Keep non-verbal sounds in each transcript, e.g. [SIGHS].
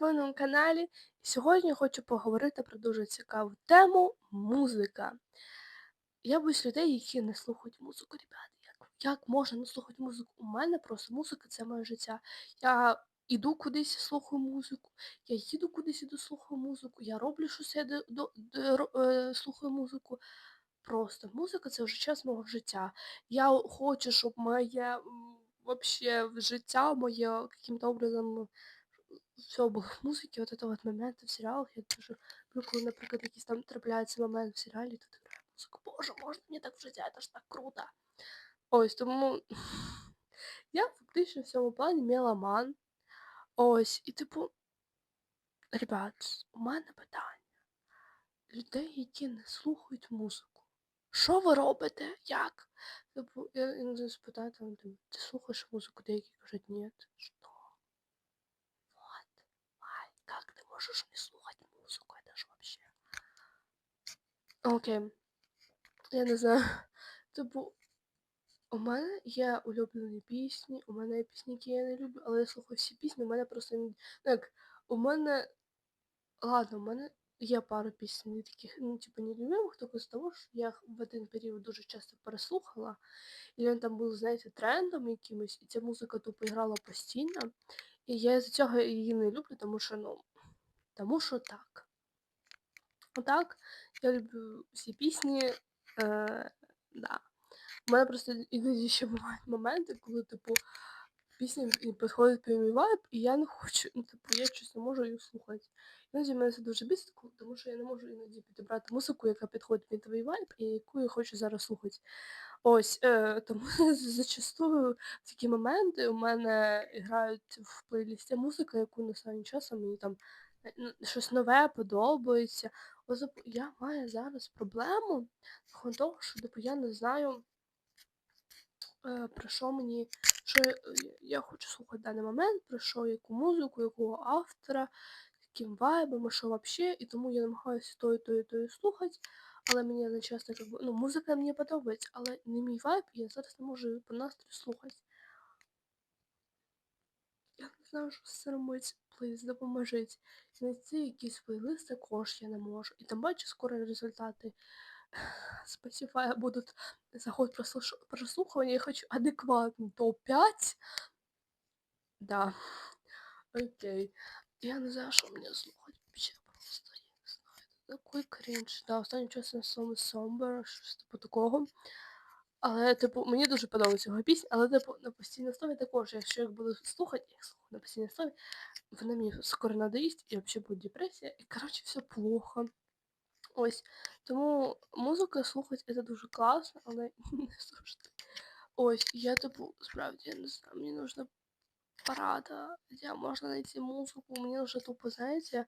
моєму каналі. Сьогодні я хочу поговорити про дуже цікаву тему музика. Я боюсь людей, які не слухають музику, ребят. Як, як можна не слухати музику? У мене просто музика це моє життя. Я іду кудись, слухаю музику, я їду кудись іду, слухаю музику, я роблю щось, я до, до, до, е, слухаю музику. Просто музика це вже час мого життя. Я хочу, щоб моє вообще життя моє каким-то образом в музиці, от этого от моменту в серіалах. Я дуже люблю, коли, наприклад, якийсь там трапляється момент в серіалі, тут грає музика. Боже, можна мені так в життя, це ж так круто. Ось тому [LAUGHS] я фактично в цьому плані меломан. Ось, і типу, ребят, у мене питання. Людей, які не слухають музику. Що ви робите? Як? Типу, я іноді спитаю там, ти слухаєш музику, деякі кажуть, ні. Що? Можешь не слухать музыку? Это ж вообще. Окей. Я не знаю. [LAUGHS] Типу, у мене є улюблені пісні, у мене є пісні, які я не люблю, але я слухаю всі пісні, у мене просто не. Так, у мене. Ладно, у мене є пару пісень таких, ну, типу, нелюбимих, тільки з того, що я в один період дуже часто переслухала. І він там був, знаєте, трендом якимось, і ця музика тупо грала постійно. І я з цього її не люблю, тому що, ну, тому що так. Отак, я люблю всі пісні. Е, да. У мене просто іноді ще бувають моменти, коли, типу, пісня підходить під мій вайб, і я не хочу, ну, типу, я щось не можу її слухати. Іноді мене це дуже бісить, тому що я не можу іноді підібрати музику, яка підходить під твій вайб, і яку я хочу зараз слухати. Ось, е, тому [LAUGHS] зачастую в такі моменти у мене грають в плейлісті музика, яку на останнім часом мені там щось нове подобається. Я маю зараз проблему того, що типу, я не знаю, е, про що мені, що я, хочу слухати в даний момент, про що, яку музику, якого автора, яким вайбом, що взагалі, і тому я намагаюся то і то і то і слухати. Але мені не часто как ну, музика мені подобається, але не мій вайб, я зараз не можу по настрою слухати. Я не знаю, що з цим робити. Плиз, допоможіть. Знайти якийсь плейлист також я не можу. І там бачу скоро результати [SIGHS] Spotify будуть заход прослухивания. Я хочу адекватный топ-5. Да. Окей. Я не знаю, що мені слухати. Вообще просто я не знаю. Такий крінж. Да, останнім часом саме Somber, щось типу такого. Але, типу, мені дуже подобається його пісня, але, типу, на постійній основі також, якщо я буду слухати, я їх слухаю на постійній основі, вона мені скоро надоїсть, і взагалі буде депресія, і, коротше, все плохо. Ось. Тому музика слухати це дуже класно, але [LAUGHS] не завжди. Ось, я, типу, справді, я не знаю, мені нужна порада, де можна знайти музику, мені вже тупо, знаєте,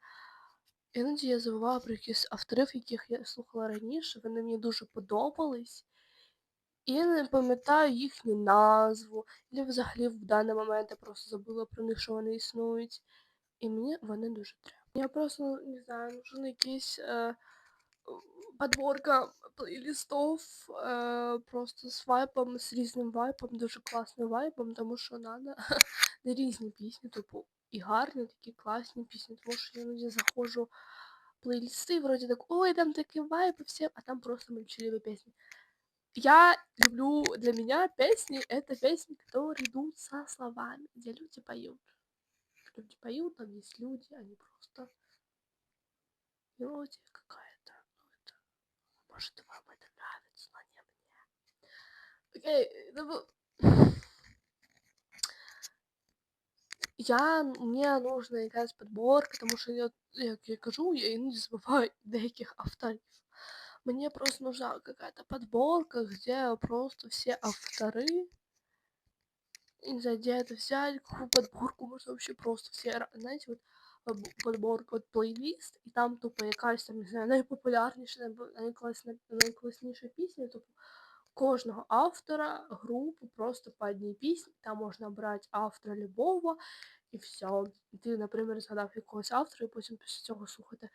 іноді я забуваю про якісь авторів, яких я слухала раніше, вони мені дуже подобались. І я не пам'ятаю їхню назву, або взагалі в даний момент я просто забула про них, що вони існують. І мені вони дуже треба. Я просто не знаю, нужен якийсь е, подборка плейлистов е, просто з вайпом, з різним вайпом, дуже класним вайпом, тому що надо [LAUGHS] не різні пісні, типу, і гарні, такі класні пісні, тому що я іноді заходжу в плейлисти, вроді так, ой, там такий вайп і все, а там просто молчаливые песни. Я люблю, для меня песни это песни, которые идут со словами, где люди поют. Люди поют, там есть люди, они просто мелодия какая-то. Ну, это, может, вам это нравится, но не мне. Окей, ну, бу- я, мне нужна якась подборка, тому що я, як я кажу, я іноді забуваю деяких [LAUGHS] авторів. Мне просто нужна какая-то подборка, где просто все авторы, я не знаю, где это взять, какую подборку можно вообще просто все, ра- знаете, вот э, б- подборка, вот плейлист, і там тупо якась там, не знаю, найпопулярніша, найб- найкласна- найкласніша пісня, тупо кожного автора, групу, просто по одній пісні, там можна брати автора любого, і все. І ти, наприклад, згадав якогось автора, і потім після цього слухати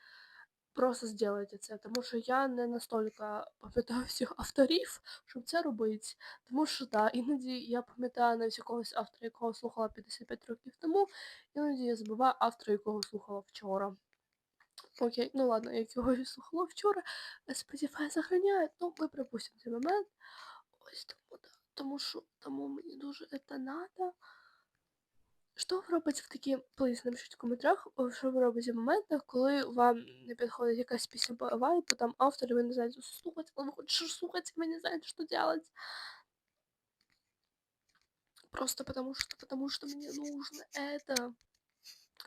просто зробіть це, тому що я не настільки пам'ятаю [LAUGHS] всіх авторів, щоб це робити. Тому що да, іноді я пам'ятаю навіть якогось автора, якого слухала 55 років тому, іноді я забуваю автора, якого слухала вчора. Окей, ну ладно, як його і слухала вчора, Spotify сохраняє, ну ми пропустимо цей момент. Ось тому, да. Тому що тому мені дуже це надо. Що ви робите в такі, плиз, напишіть в коментарях, о, що ви робите в моментах, коли вам не підходить якась пісня по вайбу, там автор, і ви не знаєте, що слухати, але ви хочете слухати, і ви не знаєте, що делать. Просто потому что, потому что мне нужно это.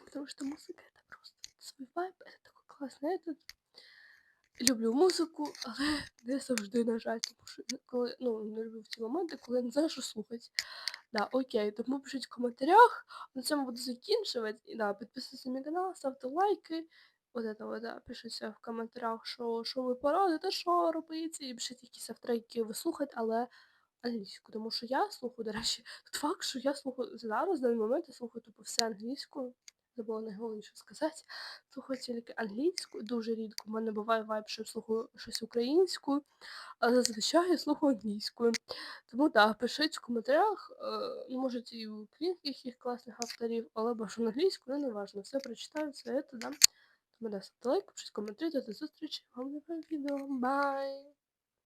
Потому что музыка это просто свой вайб, это такой классный этот. Люблю музику, [LAUGHS] але не завжди, на жаль, тому що коли, ну, не люблю в ті моменти, коли я не знаю, що слухати. Да, окей, тому пишіть в коментарях. На цьому буду закінчувати. І да, підписуйтесь на мій канал, ставте лайки. От это вот, да, пишіться в коментарях, що, що ви порадите, що робити, і пишіть якісь автори, ви слухаєте, але англійську. Тому що я слухаю, до речі, факт, що я слухаю зараз, в даний момент я слухаю тупо все англійською. Забула найголовніше сказати. Слухаю тільки англійську, дуже рідко. У мене буває вайб, що я слухаю щось українською, а зазвичай я слухаю англійською. Тому так, пишіть в коментарях, е, ну, може і українських їх класних авторів, але бажано англійською, ну не важно. Все прочитаю, все це дам. Тому да, ставте лайк, пишіть коментарі, до зустрічі, вам нове відео. Бай!